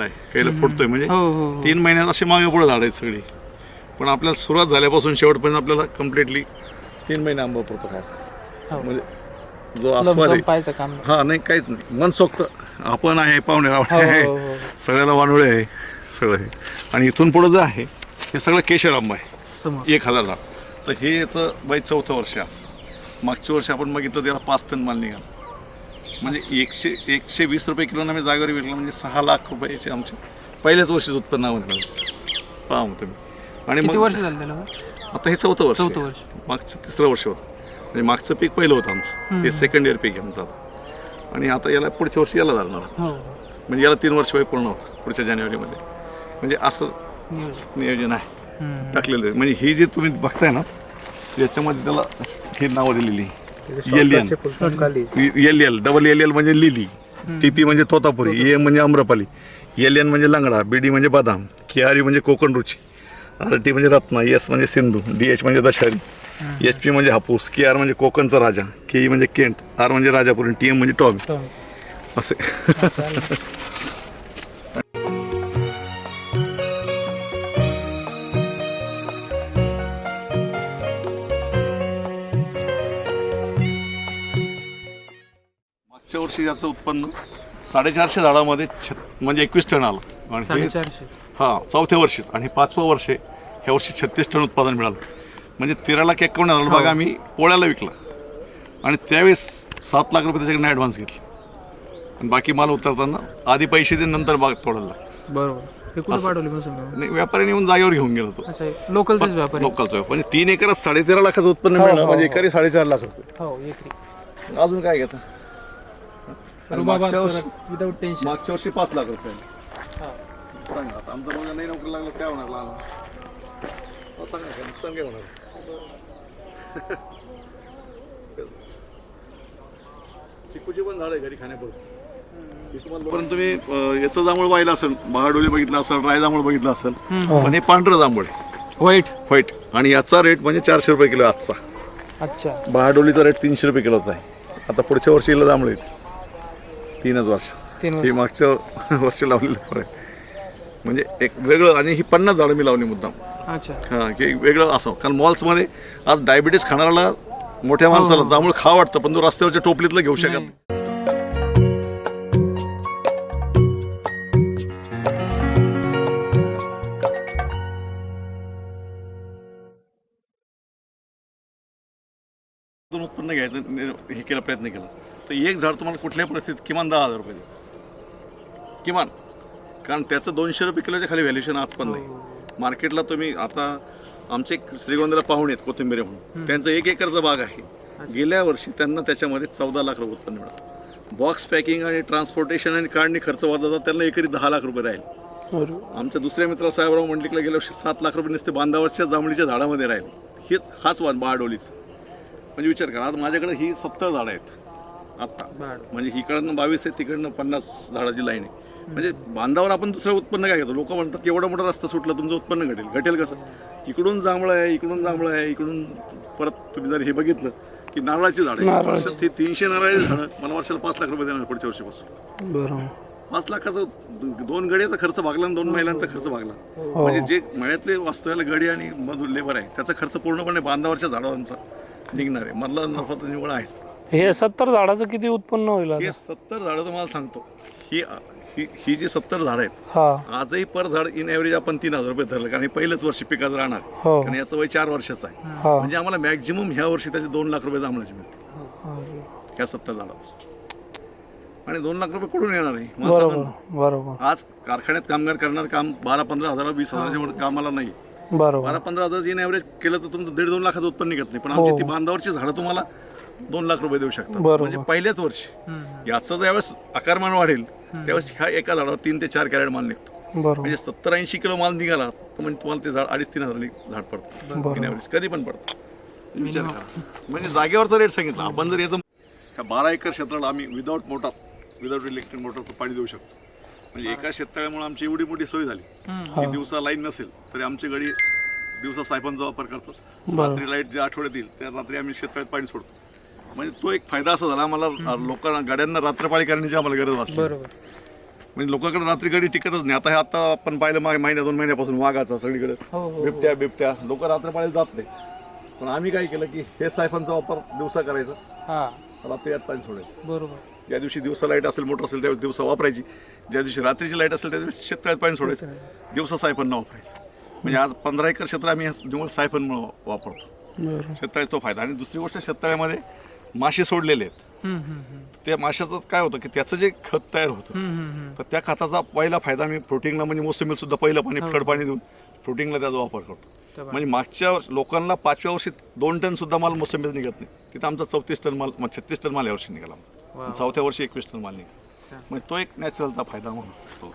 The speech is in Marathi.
फुटलाय काहीला फुटतोय म्हणजे हो हो हो. तीन महिन्यात अशी मागे पुढे झाड आहेत सगळी. पण आपल्याला सुरुवात झाल्यापासून शेवटपर्यंत आपल्याला कम्प्लिटली तीन महिने आंबा पुरतो काय. म्हणजे जो आस्वाद नाही. हा नाही काहीच नाही. मनसोक्त आपण आहे पाहुणे आहे. सगळ्याला वानोळे आहे सगळं आहे. आणि इथून पुढं जे आहे हे सगळं केशर आंबा आहे. एक हजार झाड तर हे याचं बाई चौथं वर्ष आहे. आज मागच्या वर्षी आपण बघितलं त्याला पाच टन माल निघाला. म्हणजे एकशे एकशे वीस रुपये किलोनं मी जागेवर विकलं म्हणजे सहा लाख रुपयाचे आमचे पहिल्याच वर्षीच उत्पन्नामध्ये मिळालं पहा मग तुम्ही. आणि मग वर्ष झालं त्याला? आता हे चौथं वर्ष चौथं. वर्ष. मागचं तिसरं वर्ष होतं. म्हणजे मागचं पीक पहिलं होतं आमचं. हे सेकंड इयर पीक आहे आमचं आता. आणि आता याला पुढच्या वर्षी याला झालं हो. म्हणजे याला तीन वर्ष वय पूर्ण होतं पुढच्या जानेवारीमध्ये. म्हणजे असं नियोजन. आहे. टाकलेलं आहे. म्हणजे ही जी तुम्ही बघताय ना याच्यामध्ये त्याला ही नावं दिलेली L N. L L double L L म्हणजे लिली टीपी म्हणजे तोतापुरी ए म्हणजे आम्रपाली एल एन म्हणजे लंगडा बीडी म्हणजे बदाम केआरी म्हणजे कोकण रुची आर टी म्हणजे रत्ना एस म्हणजे सिंधू डी एच म्हणजे दशारी एच पी म्हणजे हापूस के आर म्हणजे कोकणचा राजा के ई म्हणजे केंट आर म्हणजे राजापुरी टी एम म्हणजे टॉमी. असे. मागच्या वर्षी याचं उत्पन्न साडेचारशे झाडामध्ये छत म्हणजे एकवीस टन आलं. आणि हे साडेचारशे. हा चौथ्या वर्षी. आणि पाचवं वर्ष आहे. ह्या वर्षी छत्तीस टन उत्पादन मिळालं. म्हणजे तेरा लाख एकावन्न हजार बाग आम्ही पोळ्याला विकला. आणि त्यावेळेस सात लाख रुपये त्याच्याकडे ॲडव्हान्स घेतले. आणि बाकी माल उतरताना आधी पैसे दे नंतर बाग तोडायला लागली. बरोबर. हे कुठे पाठवली व्यापाऱ्याने येऊन जागेवर घेऊन गेला तो असं आहे. लोकलचेच व्यापारी. लोकलचा म्हणजे तीन एकरात साडेतेरा लाखाचं उत्पन्न मिळणं हो, म्हणजे हो. एकरी साडेचार लाख रुपये. हो एकरी. अजून काय घेता? मागच्या वर्षी विदाऊट टेन्शन मागच्या वर्षी पाच लाख रुपये. सांगा आता आमचा मुलगा नाही नोकरी लागला काय होणार लहान? अहो, सांगा काय नुकसान काय होणार? चिकूची पण झाड आहे घरी खाण्यापुरतं. हे जोपर्यंत तुम्ही याचं जांभूळ पाहिलं असेल महाडोली बघितलं असेल राय जांभूळ बघितलं असेल पण हे पांढरं जांभूळ आहे. वाईट व्हाईट आणि याचा रेट म्हणजे चारशे रुपये किलो आजचा. अच्छा. बहाडोलीचा रेट तीनशे रुपये किलोचा आहे. आता पुढच्या वर्षी जांभळ येईल तीनच वर्ष. तीन हे मागच्या वर्षी लावलेलं फळ आहे. म्हणजे एक वेगळं आणि ही पन्नास झाडं मी लावली मुद्दाम. अच्छा. हां की वेगळं असं. कारण मॉल्समध्ये आज डायबिटीस खाणाऱ्याला मोठ्या माणसाला जांभूळ खा वाटतं पण तो रस्त्यावरच्या टोपलीतलं घेऊ शकत नाही. उत्पन्न घ्यायचं नि- हे केला प्रयत्न केला. तर एक झाड तुम्हाला कुठल्याही परिस्थितीत किमान दहा हजार रुपये देईल. किमान. कारण त्याचं दोनशे रुपये किलोच्या खाली व्हॅल्युएशन आज पण नाही. मार्केटला तुम्ही आता आमचे एक श्रीगोंद्याला पाहुणे आहेत कोथिंबीर म्हणून. त्यांचं एक एकरचा बाग आहे. गेल्या वर्षी त्यांना त्याच्यामध्ये चौदा लाख रुपये उत्पन्न मिळालं. बॉक्स पॅकिंग आणि ट्रान्सपोर्टेशन आणि काढणी खर्च वाजवता त्यांना एकरी दहा लाख रुपये राहील. आमच्या दुसऱ्या मित्र साहेबराव मंडलिकला गेल्या वर्षी सात लाख रुपये नुसते बांधावरच्या जांभळीच्या झाडामध्ये राहील. हेच हाच वाद बहाडोलीचं म्हणजे विचार करा आज माझ्याकडे ही सत्तर झाडं आहेत. आत्ता. म्हणजे इकडनं बावीस आहे तिकडनं पन्नास झाडाची लाईन आहे. म्हणजे बांधावर आपण दुसरं उत्पन्न काय घेतो? लोक म्हणतात एवढा मोठा रस्ता सुटला तुमचं उत्पन्न घटेल. घटेल कसं? इकडून जांभळं आहे इकडून जांभळं आहे इकडून परत तुम्ही जर हे बघितलं की नारळाची झाडं आहे वर्षात ते तीनशे नारळाची झाडं मला वर्षाला पाच लाख रुपये देणार पुढच्या वर्षीपासून. बरोबर पाच लाखाचं दोन गड्याचा खर्च भागला आणि दोन महिलांचा खर्च भागला. म्हणजे जे मळ्यातले वास्तव्याला गडी आणि मधूर लेबर आहे त्याचा खर्च पूर्णपणे बांधावरच्या झाडांचा निघणार आहे. मधला नफा तर निवड आहेच. हे सत्तर झाडाचं किती उत्पन्न होईल आता? हे सत्तर झाडं तुम्हाला सांगतो. ही ही ही जी सत्तर झाडं आहेत हा. आजही पर झाड इन ॲव्हरेज आपण तीन हजार रुपये धरलं कारण हे पहिलंच वर्षी पिकाचं राहणार. हो. कारण याचं वय चार वर्षाचं आहे. हा. म्हणजे आम्हाला मॅक्झिमम ह्या वर्षी त्याचे दोन लाख रुपये जांभळाचे मिळतील. ह्या सत्तर झाडापासून. आणि दोन लाख रुपये कुठून येणार आहे? मला सांगा बरोबर ना. बरोबर. आज कारखान्यात कामगार करणार काम बारा पंधरा हजार वीस हजाराच्या वर कामाला नाही. बरोबर. बारा पंधरा हजार इन ॲव्हरेज केलं तर तुमचं दीड दोन लाखाचं उत्पन्न निघत नाही. पण आमची ती बांधावरची झाडं तुम्हाला दोन लाख रुपये देऊ शकतात. बरोबर. म्हणजे पहिल्याच वर्षी. याचं ज्यावेळेस आकारमान वाढेल त्यावेळेस ह्या एका झाडावर तीन ते चार कॅरेट माल निघतो. बरोबर. म्हणजे सत्तर ऐंशी किलो माल निघाला तर म्हणजे तुम्हाला ते झाड अडीच तीन हजार झाड पडतं. बरोबर. कधी पण पडतं. विचार करा. म्हणजे जागेवरचा रेट सांगितला. आपण जर याचं ह्या बारा एकर क्षेत्राला आम्ही विदाऊट मोटर विदाऊट इलेक्ट्रिक मोटरचं पाणी देऊ शकतो. म्हणजे एका शेततळ्यामुळे आमची एवढी मोठी सोय झाली. की दिवसा लाईन नसेल तरी आमची गडी दिवसा सायफांचा वापर करतात. रात्री लाइट जे आठवड्यात येईल त्या रात्री आम्ही शेततळ्यात पाणी सोडतो. म्हणजे तो एक फायदा असा झाला आम्हाला लोकांना गाड्यांना रात्रपाळी करण्याची आम्हाला गरज बरोबर. म्हणजे लोकांकडे रात्री गाडी टिकतच नाही. आता हे आता आपण पाहिलं मागे महिन्या दोन महिन्यापासून वाघाचा सगळीकडे. हो हो बिबट्या बिबट्या. लोक रात्र पाळीला जात नाही. पण आम्ही काय केलं की हे सायफनचा वापर दिवसा करायचा. हा. रात्री यात पाणी सोडायचं. बरोबर. ज्या दिवशी दिवसा लाइट असेल मोटर असेल त्यावेळेस दिवसा वापरायची. ज्या दिवशी रात्रीची लाइट असेल त्या दिवशी शेततळ्यात पाणी सोडायचं. दिवसा सायफन न वापरायचं. म्हणजे आज पंधरा एकर क्षेत्र आम्ही निवड सायफन वापरतो. बरं शेततळ्याचा तो फायदा. आणि दुसरी गोष्ट शेततळ्यामध्ये मासे सोडलेले आहेत. त्या माशाचं काय होतं की त्याचं जे खत तयार होतं. तर त्या खताचा पहिला फायदा मी फ्रुटिंगला म्हणजे मोसमीला सुद्धा पहिलं पाणी फ्लड पाणी देऊन फ्रुटिंगला त्याचा वापर करतो. म्हणजे मागच्या लोकांना पाचव्या वर्षी दोन टन सुद्धा माल मोसंबीत निघत नाही. तिथं आमचा चौतीस टन माल छत्तीस टन माल या वर्षी निघाला. चौथ्या वर्षी एकवीस टन माल निघाला. म्हणजे तो एक नॅचरलचा फायदा म्हणून. तो